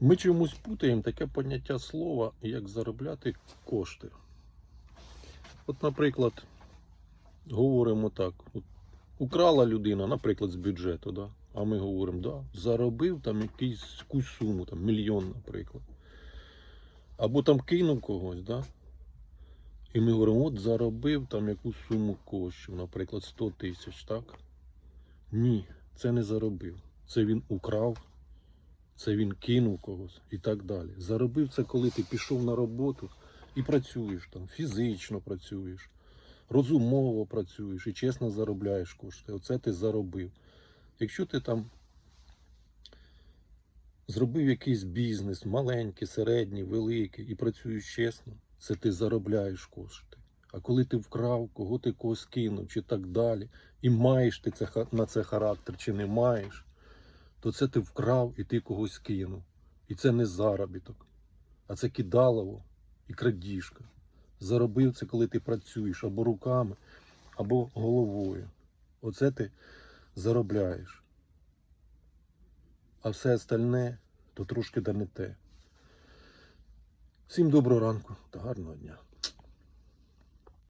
Ми чомусь путаємо таке поняття слова, як заробляти кошти. От, наприклад, говоримо так: от, украла людина, наприклад, з бюджету, да? а ми говоримо, да, заробив там якийсь, якусь суму, там, мільйон, наприклад. Або там кинув когось, да? і ми говоримо, от заробив там якусь суму коштів, наприклад, 100 тисяч, так? Ні, це не заробив. Це він украв, це він кинув когось і так далі. Заробив це, коли ти пішов на роботу і працюєш там, фізично працюєш, розумово працюєш і чесно заробляєш кошти. Оце ти заробив. Якщо ти там зробив якийсь бізнес, маленький, середній, великий, і працюєш чесно, це ти заробляєш кошти. А коли ти вкрав, кого ти когось кинув, чи так далі, і маєш ти це, на це характер, чи не маєш, то це ти вкрав і ти когось кинув. І це не заробіток, а це кидалово і крадіжка. Заробив це, коли ти працюєш або руками, або головою. Оце ти заробляєш. А все остальне то трошки да не те. Всім доброго ранку та гарного дня.